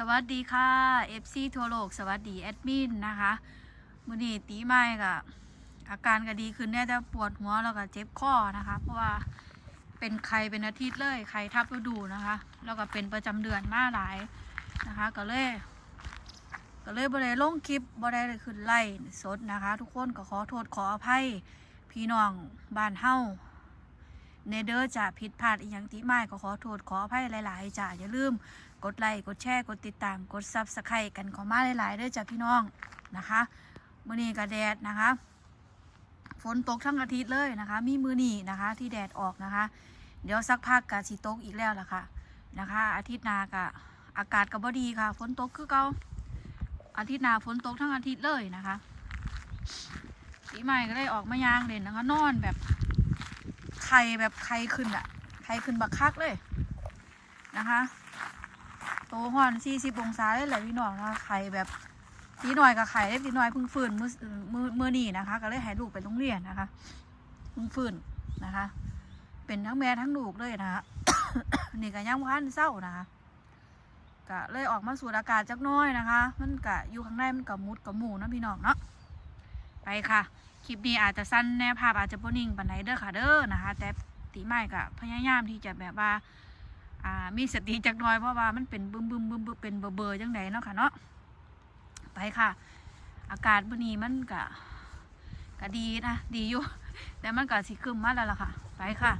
สวัสดีค่ะ FC ทั่วโลก สวัสดีแอดมินนะคะมือนี้ตีไม้ก็อาการก็ดีขึ้นแน่แต่ปวดหัวแล้วก็เจ็บข้อนะคะ เพราะว่าเป็นไข้เป็นอาทิตย์เลยไข้ทับฤดูนะคะ แล้วก็เป็นประจำเดือนมาหลายนะคะ ก็เลย ก็เลยบ่ได้ลงคลิปบ่ได้ขึ้นไล่สดนะคะ ทุกคนก็ขอโทษขออภัยพี่น้องบ้านเฮาในเด้อจะผิดพลาดอีหยังติไม้ก็ขอโทษขออภัยหลาย ๆจ้ะอย่าลืม กดไลค์กดแชร์กดติดตามกดซับสไครต์กันขอมาหลายๆเด้วยจ้ะพี่น้องนะคะมือนี้ก็แดดนะคะ ฝนตกทั้งอาทิตย์เลยนะคะ มีมือนี้นะคะ ที่แดดออกนะคะ เดี๋ยวสักพักกะสิตกอีกแล้วล่ะค่ะนะคะ อาทิตย์หน้ากะอากาศก็บ่ดีค่ะ ฝนตกคือเก่าอาทิตย์หน้าฝนตกทั้งอาทิตย์เลยนะคะปีใหม่ก็ได้ออกมายางเด่นนะคะ นอนแบบไข่แบบไข่ขึ้นอะไข่ขึ้นบักคักเลยนะคะ โตห่อนสี่สิบองศาได้แหละพี่น้องนะไข่แบบพี่หน่อยกับไข่เล็กพี่หน่อยเพิ่งฟื้นมือมือมือนี่นะคะ ก็เลยให้ลูกไปโรงเรียนนะคะเพิ่งฟื้นนะคะ เป็นทั้งแม่ทั้งลูกเลยนะคะนี่ก็ยังพันเศร้านะคะก็เลยออกมาสูดอากาศจักน้อยนะคะ มันก็อยู่ข้างในมันก็มุดกับหมูนะพี่น้องเนาะไปค่ะ คลิปนี้อาจจะสั้นแน่ภาพอาจจะโปนิ่งปันไหนเด้อค่ะเด้อนะคะ แต่ตีไม่ก็พยายามที่จะแบบว่า อ่ามีสติจักหน่อยเพราะว่ามันเป็นบึมบึมบึมบึมเป็นเบอร์เบอร์จังไดเนาะค่ะเนาะไปค่ะ อากาศวันนี้มันก็ก็ดีนะดีอยู่แต่มันก็สิครึมมาแล้วล่ะค่ะ ไปค่ะ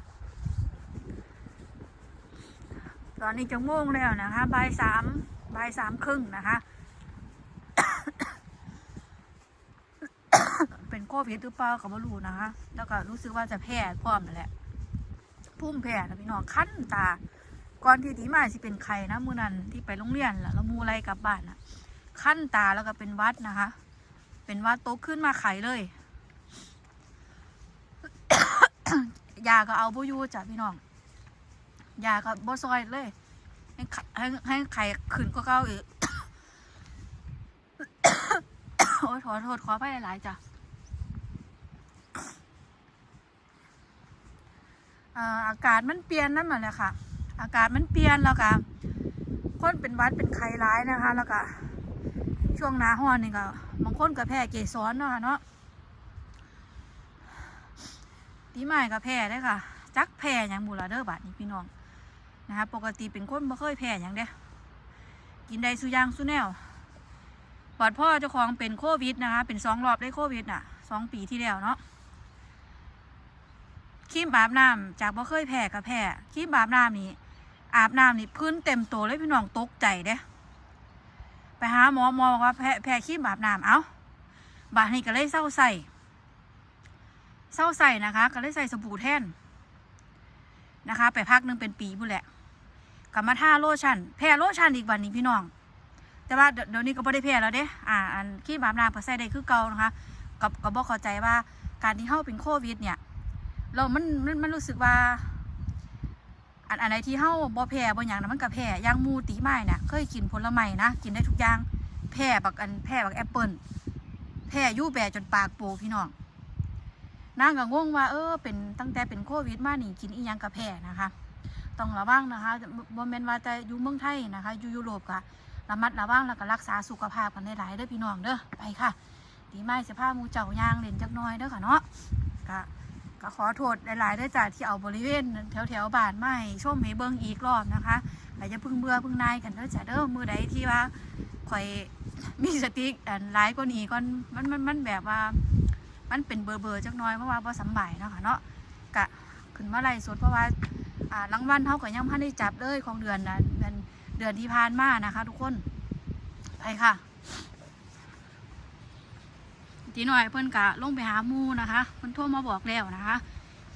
ตอนนี้จะโมงแล้วนะคะบ่ายสามบ่ายสามครึ่งนะคะ เป็นโควิดหรือเปล่าก็ไม่รู้นะคะ แล้วก็รู้สึกว่าจะแพ้พร้อมนั่นแหละพุ่มแพ้นะพี่น้องคั้นตา ก่อนที่ตีมาสิเป็นไข่นะมือนั้นที่ไปโรงเรียนล่ะแล้วมูอะไรกลับบ้านน่ะ ขั้นตาแล้วก็เป็นวัดนะคะ เป็นวัดโตขึ้นมาไข่เลยยาก็เอาบ่อยู่จ้ะพี่น้องยาก็บ่ซอยเลย ให้ไข่ให้ให้ไข่ขึ้นก็เก้าอีกโอ้ยขอโทษขออภัยหลายๆจ้ะอาอากาศมันเปลี่ยนนั่นแหละค่ะ อากาศมันเปลี่ยนแล้วก็คนเป็นวัดเป็นไข้ร้ายนะคะ แล้วก็ช่วงหน้าห้อนนี่ก็บางคนก็แพ้เกสรเนาะค่ะเนาะตีใหม่ก็แพ้ได้ค่ะ จักแพ้อย่างบูราเดอร์บาดนี้พี่น้องนะคะปกติเป็นคนไม่เคยแพ้อย่างเด้กินได้สุยางสุแนวปอดพ่อเจ้าของเป็นโควิดนะคะ เป็นสองรอบได้โควิดน่ะสองปีที่แล้วเนาะครีมอาบน้ำจากบ่เคยแพ้กับแพ้ครีมอาบน้ำนี่ อาบน้ำนี่พื้นเต็มตัวเลยพี่น้องตกใจเด้ไปหาหมอหมอบอกว่าแพ้แพ้ครีมอาบน้ำเอ้าบาดนี้ก็เลยเศร้าใส่เศร้าใส่นะคะ ก็เลยใส่สบู่แท่นนะคะ ไปพักหนึงเป็นปีบุแหละกลับมาท่าโลชั่นแพ้โลชั่นอีกวันนี้พี่น้อง แต่ว่าเดี๋ยวนี้ก็ไม่ได้แพ้แล้วเด้อ่าอันครีมอาบน้ำก็ใส่ได้คือเก่านะคะกับกับบ่เข้าใจว่าการที่เข้าเป็นโควิดเนี่ย เรามันมันมันรู้สึกว่า อันอันไหนที่เฮาบ่แพ้บ่หยังนะมันก็แพ้อย่างมูตีไม้น่ะ เคยกินผลไม้นะกินได้ทุกอย่างแพ้บักอันแพ้บักแอปเปิลแพ้ยู่แบะจนปากโปพี่น้องนางก็งงว่าเออเป็นตั้งแต่เป็นโควิดมานี่กินอีหยังก็แพ้นะคะต้องระวังนะคะบ่แม่นว่าแต่อยู่เมืองไทยนะคะอยู่ยุโรปก็ระมัดระวังแล้วก็รักษาสุขภาพกันหลายๆเด้อพี่น้องเด้อไปค่ะตีไม้สิพามูเจ้าย่างเล่นจักน่อยเด้อค่ะเนาะก็ ก็ขอโทษหลายๆด้วยจ้ะที่เอาบริเวณแถวแถวๆบ้านไมาให้ชมให้เบิ่งอีกรอบนะคะแต่จะพึ่งเบื่อพึ่งนายกันเด้อจ้ะเด้อมือใดที่ว่าข่อยมีสติอันร้ายกว่านี้ก่อนมันมันมันแบบว่า มันเป็นเบอร์เบอร์จักน้อยเพราะว่าบ่สำบายเนาะค่ะเนาะกะขึ้นมาไล่สดเพราะว่าอ่ารางวัลเท่ากับยังพันได้จับเลยของเดือนนะเดือนเดือนที่ผ่านมานะคะ ทุกคนไปค่ะ ตีหน่อยเพิ่อนกะลงไปหามูนะคะเพิ่อนโทรมาบอกแล้วนะคะ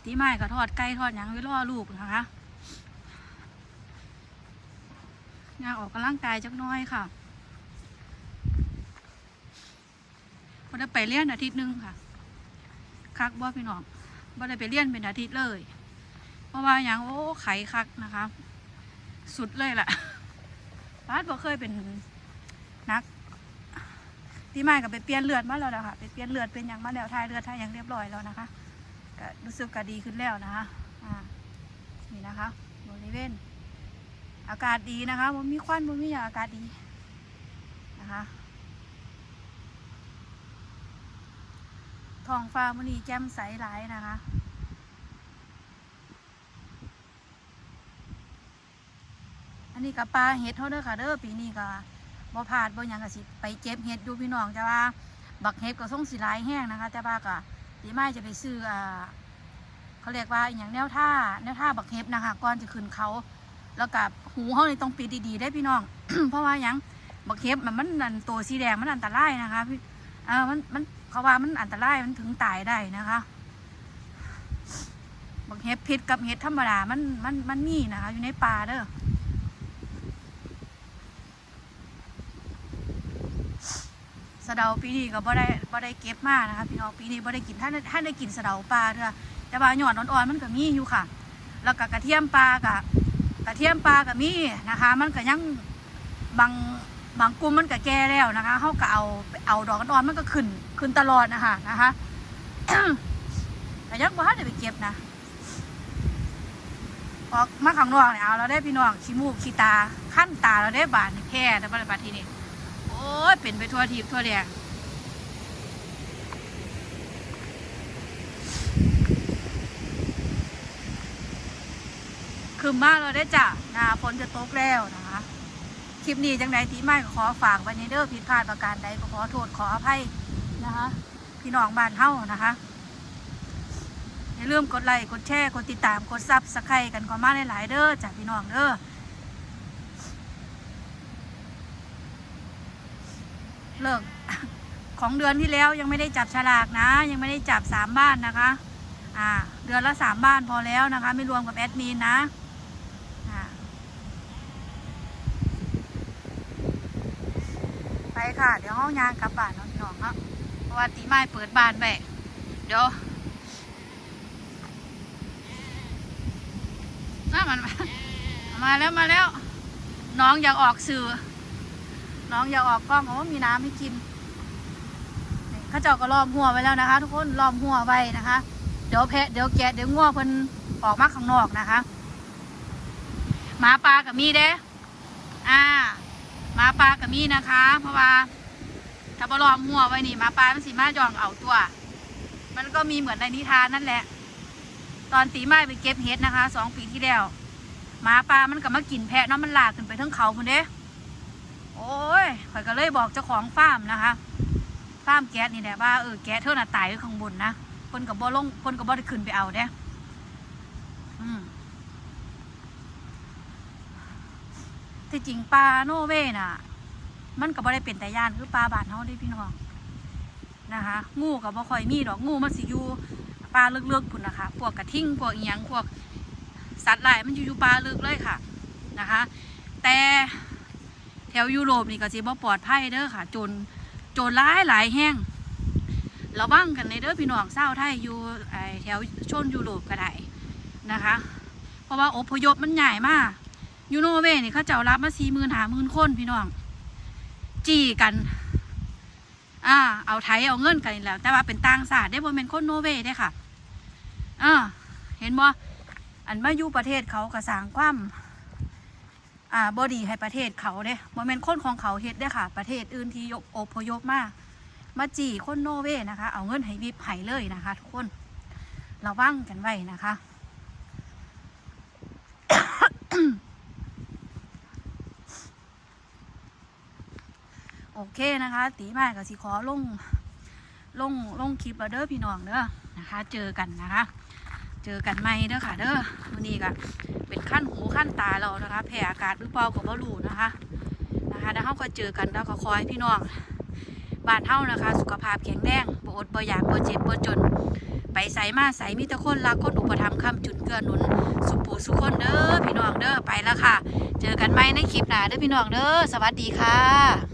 ตีไม้ก็ทอดไก่ทอดหยังไว้รอลูกนะคะงานออกกำลังกายจักน้อยค่ะพอได้ไปเรียนอาทิตย์หนึงค่ะคักบ่พี่น้องบ่ได้ไปเรียนเป็นอาทิตย์เลย เพราะว่าอย่างโอ้ไข่คักนะคะ สุดเลยล่ะป้าดบ่เคยเป็นนัก ที่มากับไปเปลี่ยนเลือดมาแล้วนะคะไปเปลี่ยนเลือดเป็นอย่างมาแล้วทายเลือดทายอย่างเรียบร้อยแล้วนะคะก็รู้สึกก็ดีขึ้นแล้วนะคะอ่านี่นะคะบริเวณอากาศดีนะคะมันมีควันมันมีอย่างอากาศดีนะคะทองฟ้ามันนี้แจ่มใสหลายนะคะอันนี้กับปลาเห็ดเท่าเด้อค่ะเด้อปีนี้ก็ บ่พลาดบ่ยังก็สิไปเก็บเห็ดอยู่พี่น้องแต่ว่าบักเห็ดก็ส่งสิหลายแห้งนะคะ แต่ว่าก็ดีไม่จะไปซื้ออ่าเขาเรียกว่าอย่างแนวท่าแนวท่าบักเห็ดนะคะก่อนจะขึ้นเขา แล้วกับหูเขานี่ต้องปิดดีๆได้พี่น้อง เพราะว่าหยังบักเห็บมันมันนั่นตัวสีแดงมันอันตรายนะคะพี่เออมันมันเขาว่ามันอันตรายมันถึงตายได้นะคะบักเห็บพิษกับเห็ดธรรมดามันมันมันมีนะคะ อยู่ในป่าเด้อะเดาปีนี้ก็บ่ได้บ่ได้เก็บมากนะคะพี่น้องปีนี้บ่ได้กินท่านท่านได้กินสะเดาปลาเด้อแต่ว่าหยอดอ่อนๆมันก็มีอยู่ค่ะ แล้วก็กระเทียมปลากับกระเทียมปลากับมีนะคะ มันก็ยังบางบางกลุ่มมันก็แก่แล้วนะคะเขาก็เอาเอาดอกอ่อนมันก็ขึ้นขึ้นตลอดนะคะนะคะแต่ยังบ่ทันได้ไปเก็บนะออกมาข้างนอกเนี่ยเอาเราได้พี่น้องขี้มูกขี้ตาขั้นตาเราได้บาดนี่แพ้แต่บาดบาดทีนี้โอ้ ยเป็นไปทั่วทีบทั่วแดงคือมากเราได้จ้ะนะฝนจะตกแล้วนะคะ คลิปนี้จังใดตีไม่ขอฝากไว้ในเด้อผิดพลาดประการใดก็ขอโทษขออภัยนะคะ พี่น้องบ้านเฮ้านะคะอย่าลืมกดไลค์กดแชร์กดติดตามกดซับสไครต์กันก็มาหลายๆเด้อจากพี่น้องเด้อ เลิก ของเดือนที่แล้วยังไม่ได้จับฉลากนะ ยังไม่ได้จับสามบ้านนะคะอ่าเดือนละสามบ้านพอแล้วนะคะ ไม่รวมกับแอดมินนะไปค่ะ เดี๋ยวห้องยางกลับบ้านน้องเนาะเพราะว่าตีไม้เปิดบ้านไปเดี๋ยวน่ามันมาแล้วมาแล้ว น้องอยากออกสื่อ น้องอย่าออกกล้องเพราะว่ามีน้ำให้กินข้าเจ้าก็ล้อมหัวไว้แล้วนะคะ ทุกคนล้อมหัวไว้นะคะ เดี๋ยวแพะเดี๋ยวแกะเดี๋ยวง่วเพิ่นออกมาข้างนอกนะคะหมาปลากับมีเด้อ่าหมาปลากับมีนะคะ เพราะว่าถ้าบ่ล้อมหัวไว้นี่หมาปลามันสิมาย่องเอาตัว มันก็มีเหมือนในนิทานนั่นแหละ ตอนตีไม้ไปเก็บเห็ดนะคะสองปีที่แล้วหมาป่ามันก็มากินแพะเนาะมันลากขึ้นไปทั้งเขาพุ่นเด้อ ก็เลยบอกเจ้าของฟาร์มนะคะฟาร์มแก๊สนี่แหละว่าเออแก๊สเท่าน่ะตายอยู่ข้างบนนะคนกับบ่ลงคนกับบ่ได้ขึ้นไปเอาเด้อืมที่จริงปลาโนเว่น่ะ มันก็บ่ได้เป็นแต่ย่านคือปลาบานเฮาได้พี่น้องนะคะ งูกับบ่ค่อยมีดอกงูมันสิอยู่ปลาเลึกๆพุ่นนะคะพวกกระทิ่งพวกอียงพวกสัตว์หลายมันอยู่อยู่ปลาลึกเลยค่ะนะคะ แต่ แถวยุโรปนี่ก็สิบ่ปลอดภัยเด้อค่ะโจรโจรร้ายหลายแห้งระวังกันในเด้อพี่น้องเศร้าไทยอยู่แถวชนยุโรปก็ได้นะคะ เพราะว่าอพยพมันใหญ่มากยูโนเวนี่เขาเจ้ารับมาสี่หมื่นหาหมื่นคนพี่น้อง จี้กันอ่าเอาไทยเอาเงินกันแล้ว แต่ว่าเป็นต่างศาสตร์ได้บ่เป็นคนโนเวได้ค่ะอ่าเห็นบ่อันมาอยู่ประเทศเขากระสางความ อ่าบอดีให้ประเทศเขาเด้บ่แมนคนของเขาเฮ็ดได้ค่ะ ประเทศอื่นที่ยกอพยพมามาจีคนโนเวนะคะ เอาเงินให้วิบให้เลยนะคะ ทุกคนระวังกันไว้นะคะโอเคนะคะ ตีมากับสิขอลงลงลงคลิปเด้อพี่น้องเด้อนะคะ เจอกันนะคะ เจอกันใหม่เด้อค่ะ เด้อวันนี้ก็ เป็นขั้นหูขั้นตาเรานะคะ แผ่อากาศหรือเปล่ากับว่ารู้นะคะนะคะแล้วเขาก็เจอกันแล้วก็คอยพี่น้องบ้านเฮานะคะ สุขภาพแข็งแรงบ่อดบ่อยากบ่เจ็บบ่จน ไปใส่มาใส่มีแต่คนรักคนอุปถัมภ์คำจุนเกื้อหนุน สุปูสุคนเด้อพี่น้องเด้อไปแล้วค่ะ เจอกันใหม่ในคลิปหน้าเด้อพี่น้องเด้อสวัสดีค่ะ